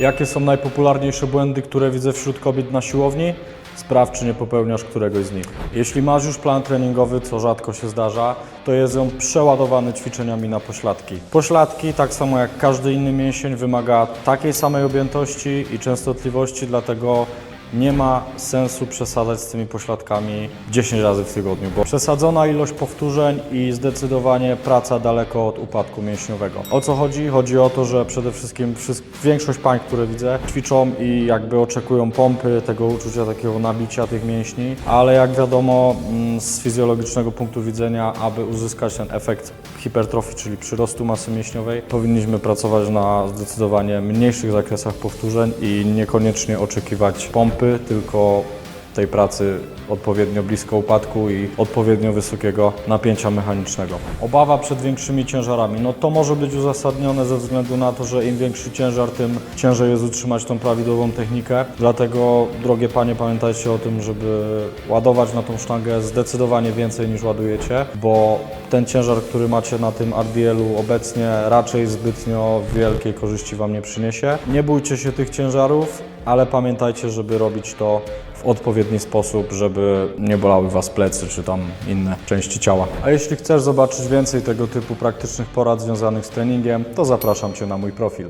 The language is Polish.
Jakie są najpopularniejsze błędy, które widzę wśród kobiet na siłowni? Sprawdź, czy nie popełniasz któregoś z nich. Jeśli masz już plan treningowy, co rzadko się zdarza, to jest on przeładowany ćwiczeniami na pośladki. Pośladki, tak samo jak każdy inny mięsień, wymaga takiej samej objętości i częstotliwości, dlatego nie ma sensu przesadzać z tymi pośladkami 10 razy w tygodniu, bo przesadzona ilość powtórzeń i zdecydowanie praca daleko od upadku mięśniowego. O co chodzi? Chodzi o to, że przede wszystkim wszys- większość pań, które widzę, ćwiczą i jakby oczekują pompy, tego uczucia takiego nabicia tych mięśni, ale jak wiadomo mm, z fizjologicznego punktu widzenia, aby uzyskać ten efekt hipertrofii, czyli przyrostu masy mięśniowej, powinniśmy pracować na zdecydowanie mniejszych zakresach powtórzeń i niekoniecznie oczekiwać pompy, tylko tej pracy odpowiednio blisko upadku i odpowiednio wysokiego napięcia mechanicznego. Obawa przed większymi ciężarami. No to może być uzasadnione ze względu na to, że im większy ciężar, tym ciężej jest utrzymać tą prawidłową technikę. Dlatego, drogie panie, pamiętajcie o tym, żeby ładować na tą sztangę zdecydowanie więcej niż ładujecie, bo ten ciężar, który macie na tym RDL-u obecnie raczej zbytnio wielkiej korzyści Wam nie przyniesie. Nie bójcie się tych ciężarów, ale pamiętajcie, żeby robić to w odpowiedni sposób, żeby nie bolały Was plecy czy tam inne części ciała. A jeśli chcesz zobaczyć więcej tego typu praktycznych porad związanych z treningiem, to zapraszam Cię na mój profil.